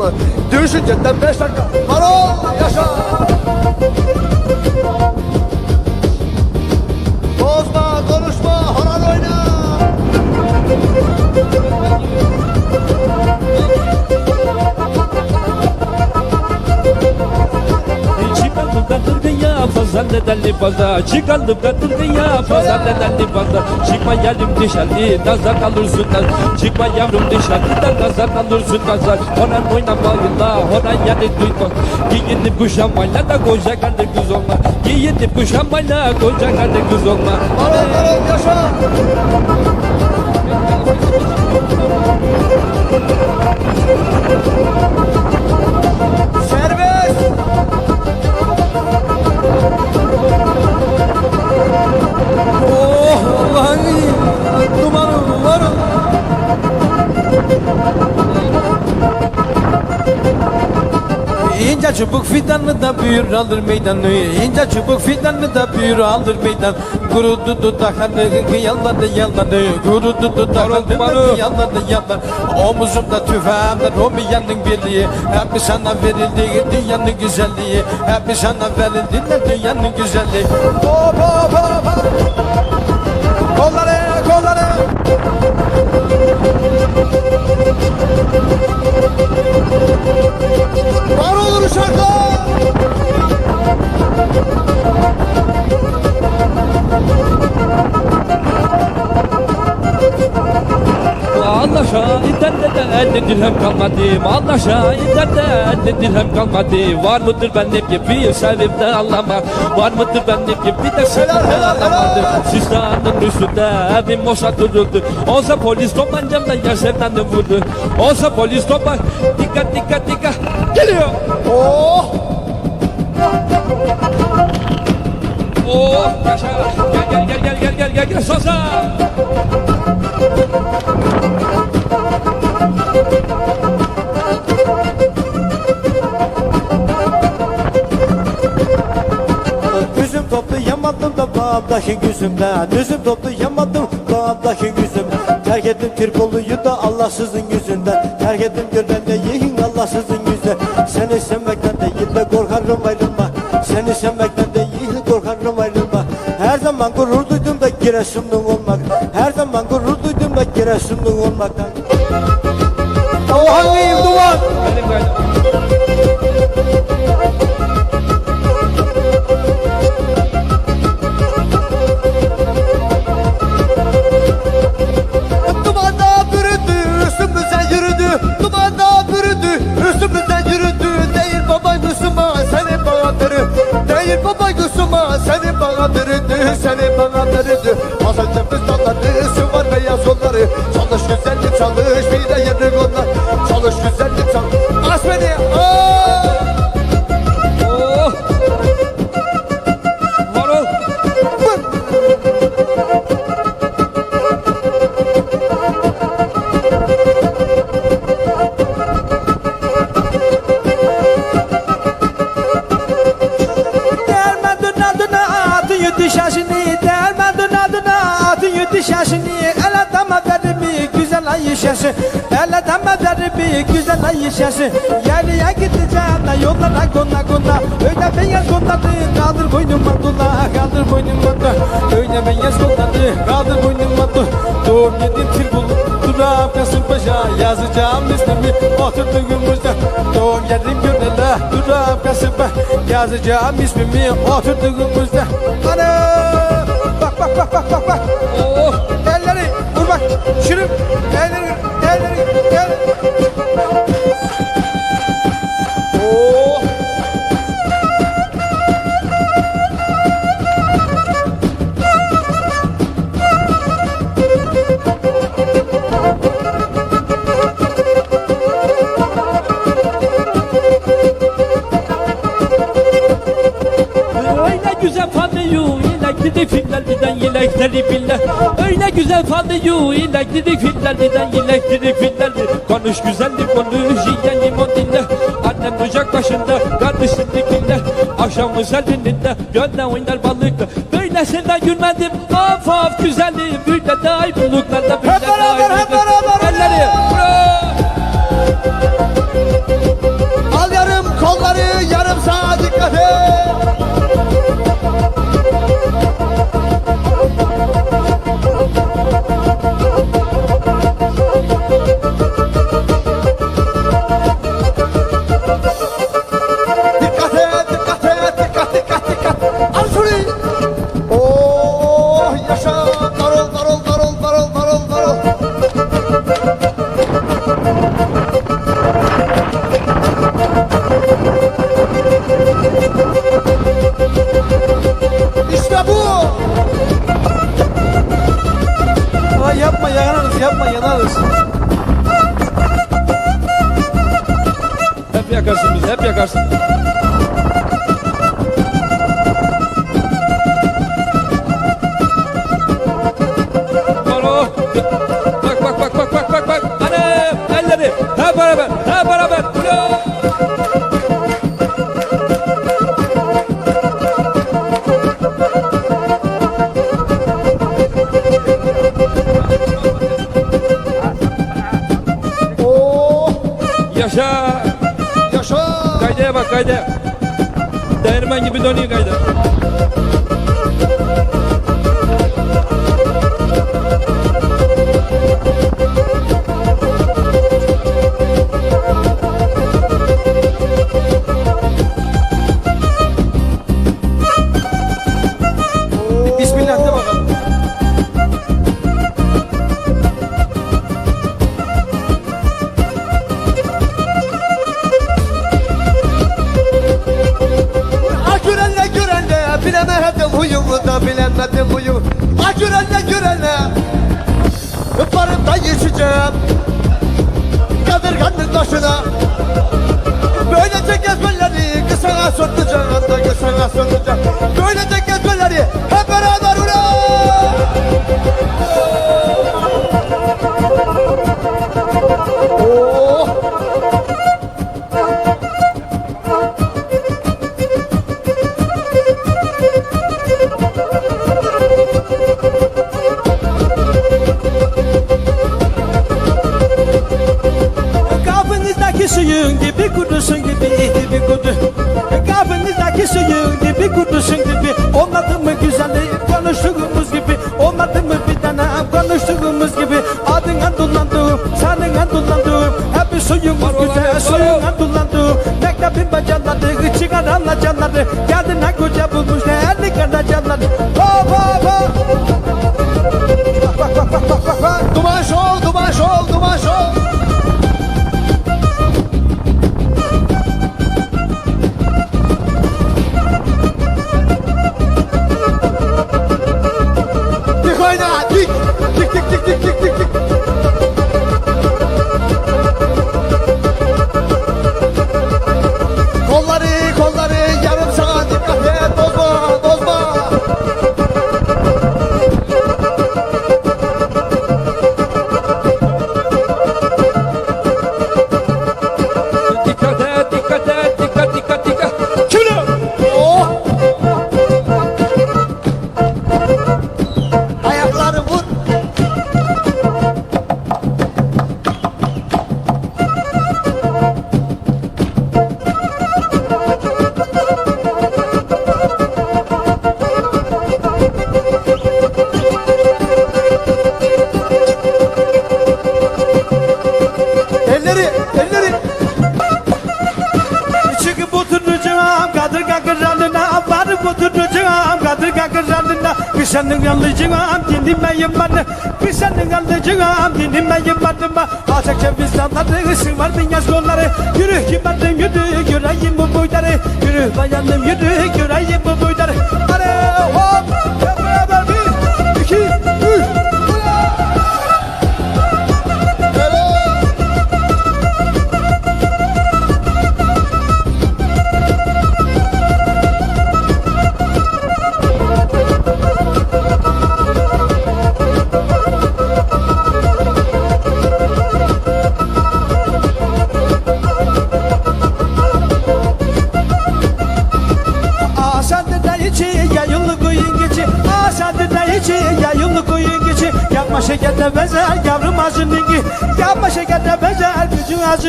mı Düşünceden beş dakika. Marul yaşa fazla nedenli fazla Çıkalım kadırgıya fazla nedenli fazla Çıkma yarim dışarı nazar kalırsın nazar. Çıkma yavrum dışarı nazar kalırsın nazar. Horan oynamayla horan yani duyma. Giyinip kuşamayla da koca kardı kız olma. Giyinip kuşamayla koca kardı kız olma. Marul marul yaşa! Serbest Allah'ın dumanı var İnce çubuk fidanı da büyür alır meydanı. İnce çubuk fidanı da büyür alır meydan. Kurudu dudakları yalanı yalanı Kurudu dudakları yalanı yalan Omuzumda tüfeğimde Romiyanın birliği. Hep sana verildi dünyanın güzelliği. Hep sana verildi dünyanın güzelliği. Hop hop hop hop Kolları kolları şahiden de de dirhem kalmadı. Allah şahiden de elde dirhem kalmadı. Var mıdır benim gibi sevip de anlama. Var mıdır benim gibi de Helal, de anlamadı. Sistanın üstünde evim boşa duruldu. Olsa polis toplancamda ya sevdanı vurdu. Olsa polis toplan dikkat dikkat dikkat. Geliyor. Oh! Oh yaşa. Gel gel gel gel gel gel gel. Sosa toplayamadım da bağımdaki yüzümden Üzüm toplayamadım bağımdaki yüzüm Terk ettim Tripoli'yi da Allahsızın yüzünden. Terk ettim Gürbende'yi Allahsızın yüzünden Seni sevmekten değil de korkarım ayrılma. Seni sevmekten değil korkarım ayrılma. Her zaman gurur duydum da Giresunlu olmak. Her zaman gurur duydum da Giresunlu olmaktan. O bir güzel ayışesi Yerliye gideceğim de yollara kona kona Öyle beyaz konadı kaldır boynuma dula Kaldır boynuma da Öyle beyaz konadı kaldır boynuma da Doğum yedim tilbul Duram Kasımpaşa. Yazacağım ismimi Oturduğumuzda Doğum yedim gönüle Duram Kasımpaşa yazacağım ismimi Oturduğumuzda Ana! Bak bak bak bak bak bak. Oh! Elleri vur bak. Şırım Elleri elleri elleri Oh! Güzel ilekli fillerden yelekleri filler Öyle güzel fanıyor ilekli fillerden yelekli fillerdi Konuş güzellik konuş yiyen limon dinle Annem ocak başında kardeşlik dinle Akşam güzelliğinde gönle oynar balıklı Böylesinden gülmedim of güzelliğim Bir de daim buluklarda bir de Hep beraber, hep beraber, Hep yakarsın bizi hep yakarsın. Bak bak bak bak bak bak bak Anam elleri hep beraber hep beraber Bravo. Yaşa. Kaydaya bak kaydaya Değirmen gibi dönüyor kayda da geçeceğim Kadırganın başına Böylece gezmeleri kısana sortacağım Böylece oturacağım kadırga kıralına Bir senin alacağım dinlemeyim bana. Bir senin alacağım dinlemeyim bana. Alçakça biz dalları sıvar dünya kolları Yürü kibardım yürü göreyim bu boyları. Yürü bayanım yürü göreyim bu boyları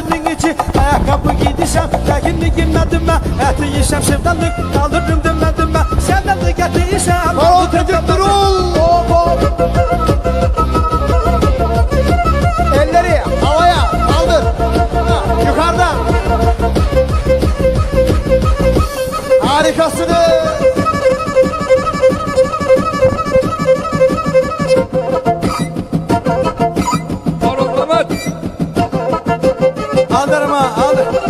ağzının içi Ayakkabı giydiysem Lakinli giymedim ben Eti yesem sevdalık kaldırdım demedim ben Sevdalık eti yesem Marul tetik durul. Hop hop. Elleri havaya kaldır. Yukarıdan. Harikasınız. Aldı.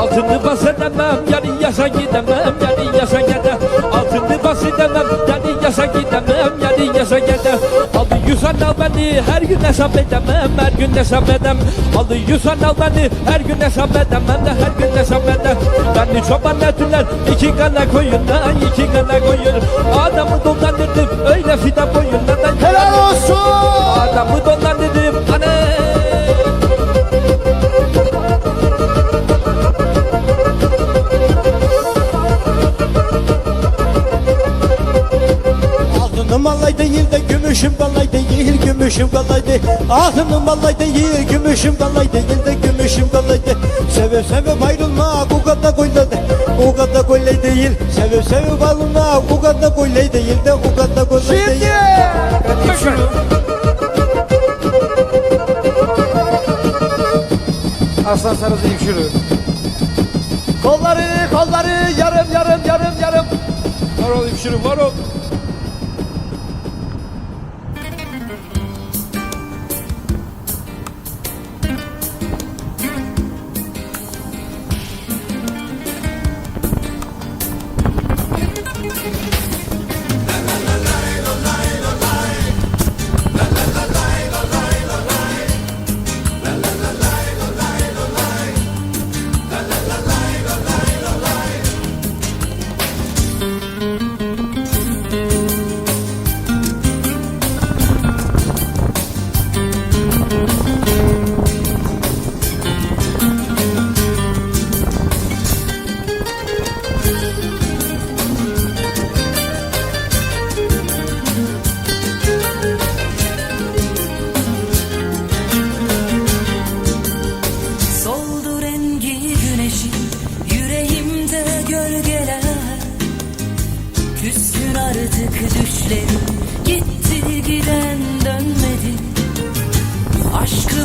Altını bas edemem yani yasa gidemem yani yasa gidemem Altını bas edemem yani yasa gidemem yani yasa gidemem Aldı yüzan al beni her gün hesap edemem her gün hesap edem. Aldı yüzan al beni her gün hesap edemem de her gün hesap edem Beni çoban ettiler iki kana koyundan iki kana koyun Adamı dolandırdım öyle fidan boyundan. Helal olsun. Adamı dolandırdım anne Altınım malay değil de gümüşüm kalay değil gümüşüm kalay değil. Altınım malay değil gümüşüm kalay değil de gümüşüm kalay değil. Sevip sevip ayrılmak o kadar değil O kadar kolay değil Sevip sevip ayrılmak o kadar kolay değil de o kadar kolay değil. Aslan sarısı yükşürür Kolları kolları yarım yarım yarım yarım. Var ol hemşerim var ol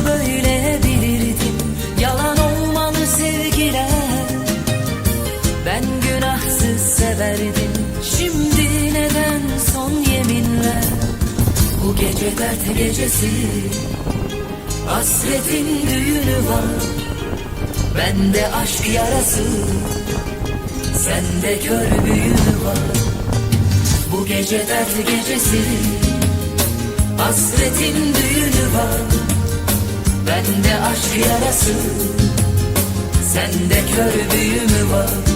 Böyle bilirdim. Yalan olmalı sevgiler. Ben günahsız severdim. Şimdi neden son yeminler? Bu gece dert gecesi. Hasretin düğünü var. Bende aşk yarası. Sende kör büyünü var. Bu gece dert gecesi. Hasretin düğünü var Bende aşk yarası. Sende kör büyümü var